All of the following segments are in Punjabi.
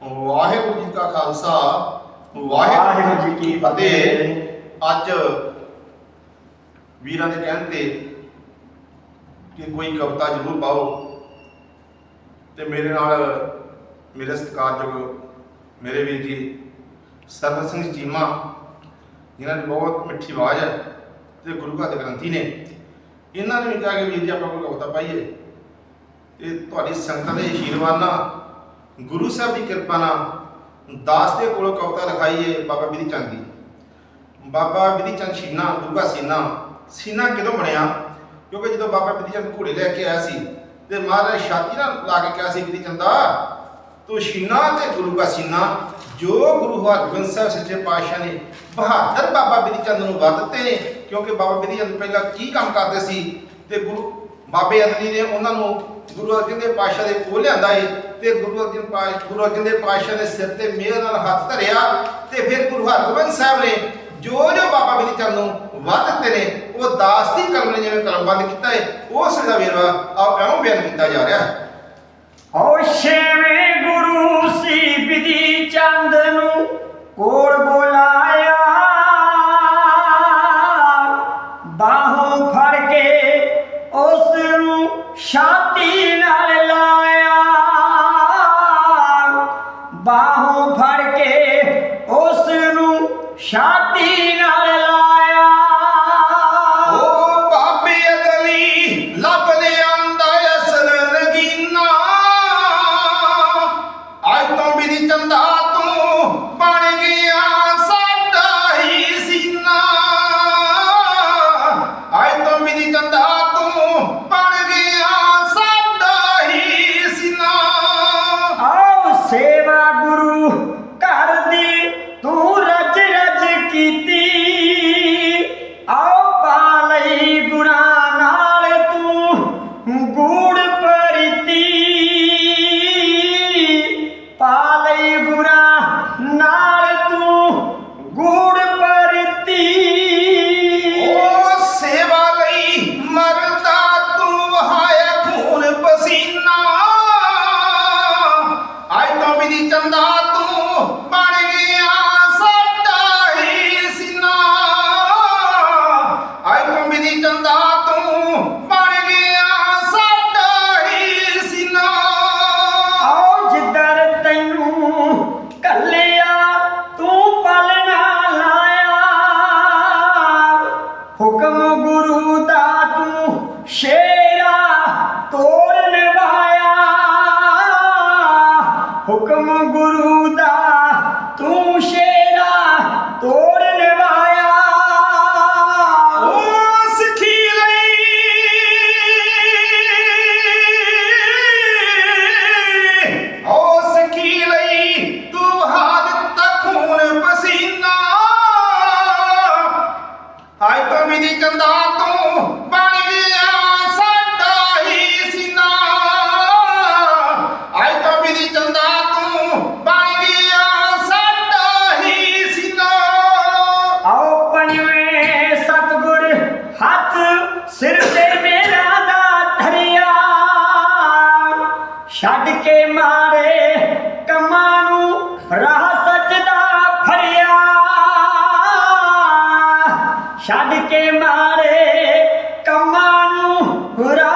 ਵਾਹਿਗੁਰੂ ਜੀ ਕਾ ਖਾਲਸਾ ਵਾਹਿਗੁਰੂ ਜੀ ਕੀ ਫਤਿਹ। ਅੱਜ ਵੀਰਾਂ ਦੇ ਕਹਿਣ ਤੇ ਕਿ ਕੋਈ ਕਵਿਤਾ ਜ਼ਰੂਰ ਪਾਓ ਤੇ ਮੇਰੇ ਨਾਲ ਮੇਰੇ ਸਤਿਕਾਰਯੋਗ ਮੇਰੇ ਵੀਰ ਜੀ ਸਰਵਨ ਸਿੰਘ ਚੀਮਾ ਜਿਨ੍ਹਾਂ ਦੀ ਬਹੁਤ ਮਿੱਠੀ ਆਵਾਜ਼ ਹੈ ਤੇ ਗੁਰੂ ਘਰ ਦੇ ਗ੍ਰੰਥੀ ਨੇ ਇਹਨਾਂ ਨੇ ਵੀ ਕਿਹਾ ਕਿ ਵੀਰ ਜੀ ਆਪਾਂ ਕੋਈ ਕਵਿਤਾ ਪਾਈਏ ਤੇ ਤੁਹਾਡੀ ਸੰਗਤਾਂ ਦੇ ਆਸ਼ੀਰਵਾਦ ਨਾਲ ਗੁਰੂ ਸਾਹਿਬ ਦੀ ਕਿਰਪਾ ਨਾਲ ਦਾਸ ਦੇ ਕੋਲੋਂ ਕਵਿਤਾ ਲਿਖਾਈ ਲਿਖਾਈਏ ਬਾਬਾ ਬਿਧੀ ਚੰਦ ਦੀ ਬਾਬਾ ਬਿਧੀ ਚੰਦ ਸ਼ੀਨਾ ਗੁਰੂ ਸੀਨਾ ਸੀਨਾ ਕਿਦੋਂ ਬਣਿਆ? ਕਿਉਂਕਿ ਜਦੋਂ ਬਾਬਾ ਬਿਧੀ ਚੰਦ ਘੋੜੇ ਲੈ ਕੇ ਆਇਆ ਸੀ ਤੇ ਮਹਾਰਾਜ ਛਾਤੀ ਨਾਲ ਲਾ ਕੇ ਕਿਹਾ ਸੀ ਬਿਧੀ ਚੰਦਾ ਤੂੰ ਸ਼ੀਨਾ ਤੇ ਗੁਰੂ ਦਾ ਸੀਨਾ, ਜੋ ਗੁਰੂ ਹਰਗੋਬਿੰਦ ਸਾਹਿਬ ਸੱਚੇ ਪਾਤਸ਼ਾਹ ਨੇ ਬਹਾਦਰ ਬਾਬਾ ਬਿਧੀ ਚੰਦ ਨੂੰ ਵਰ ਦਿੱਤੇ ਨੇ। ਕਿਉਂਕਿ ਬਾਬਾ ਬਿਧੀ ਚੰਦ ਪਹਿਲਾਂ ਕੀ ਕੰਮ ਕਰਦੇ ਸੀ ਤੇ ਗੁਰੂ ਬਾਬੇ ਅਦਲੀ ਨੇ ਉਹਨਾਂ ਨੂੰ ਗੁਰੂ ਅਰਜਨ ਦੇਵ ਪਾਤਸ਼ਾਹ ਦੇ ਕੋਲ ਲਿਆਂਦਾ ਏ। ਤੇ ਗੁਰੂ ਅਰਜਨ ਪਾਤਸ਼ਾਹ ਗੁਰੂ ਅਰਜਨ ਦੇਵ ਪਾਤਸ਼ਾਹ ਦੇ ਸਿਰ ਤੇ ਮਿਹਰ ਨਾਲ ਹੱਥ ਧਰਿਆ ਤੇ ਫਿਰ ਗੁਰੂ ਹਰਗੋਬਿੰਦ ਸਾਹਿਬ ਨੇ ਜੋ ਜੋ ਬਾਬਾ ਬਿਧੀ ਚੰਦ ਨੂੰ ਵਰ ਦਿੱਤੇ ਨੇ, ਉਹ ਦਾਸ ਦੀ ਕਲਮ ਨੇ ਜਿਵੇਂ ਕਲਮਬੰਦ ਕੀਤਾ ਹੈ ਉਸ ਦਾ ਵੇਰਵਾ ਆਪ ਐਵੇਂ ਬਿਆਨ ਕੀਤਾ ਜਾ ਰਿਹਾ ਹੈ। ਓ ਛੇਵੇਂ ਗੁਰੂ ਸੀ ਬਿਧੀ ਚੰਦ ਨੂੰ ਬਾਹੋਂ ਫੜ ਕੇ ਉਸ ਨੂੰ ਛਾਤੀ ਨਾਲ ਛੱਡ ਕੇ ਮਾਰੇ ਕੰਮਾਂ ਨੂੰ ਰਾਹ ਸੱਚਦਾ ਫਰਿਆ ਛੱਡ ਕੇ ਮਾਰੇ ਕੰਮਾਂ ਨੂੰ ਰਾਹ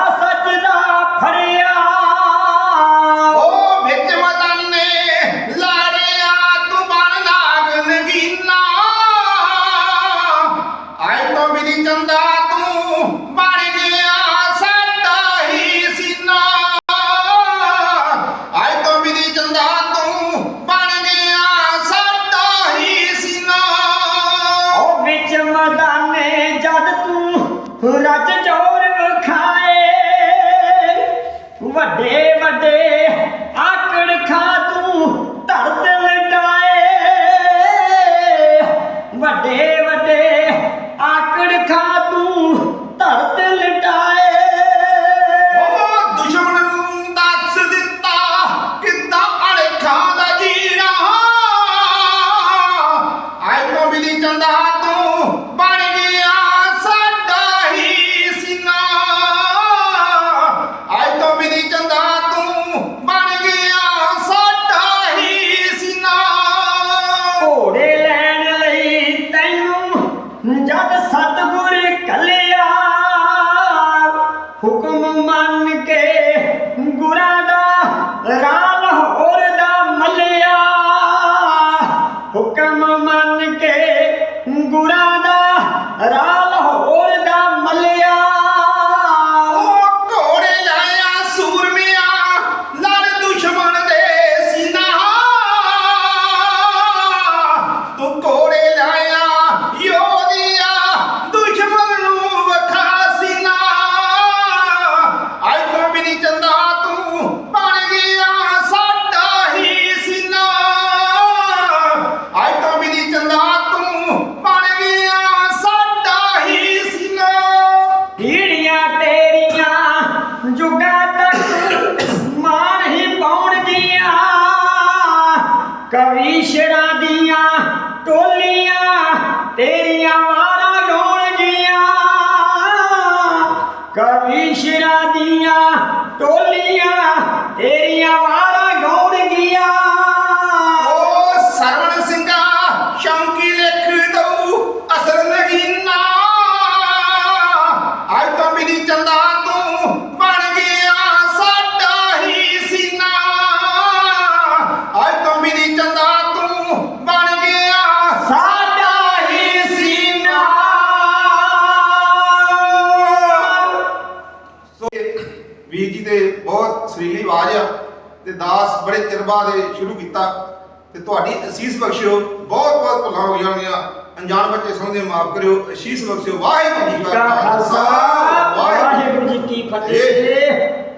ਚ ਜਦ ਤੂੰ ਰਜ ਚੋਰ ਵਖਾਏ ਵੱਡੇ ਵੱਡੇ ਤੇਰੀਆਂ ਮਾਰਾਂ ਗਾਉਣਗੀਆਂ ਕਵੀ ਸ਼ਰਾ ਦੀਆਂ ਟੋਲੀਆਂ ਤੇਰੀਆਂ ਵਾਰਾਂ ਗਾਉਣ ਗਾਉਣਗੀਆਂ ਦਾਸ ਬੜੇ ਤਿਰਬਾ ਦੇ ਸ਼ੁਰੂ ਕੀਤਾ ਤੇ ਤੁਹਾਡੀ ਅਸੀਸ ਬਖਸ਼ਿਓ ਬਹੁਤ ਬਹੁਤ ਭੁੱਲਾਂ ਹੋ ਜਾਣਗੀਆਂ। ਅਣਜਾਣ ਬੱਚੇ ਸਮਝਦੇ ਮਾਫ ਕਰਿਓ ਅਸੀਸ ਬਖਸ਼ਿਓ। ਵਾਹਿਗੁਰੂ ਜੀ ਵਾਹਿਗੁਰੂ ਜੀ ਕੀ ਫਤਿਹ।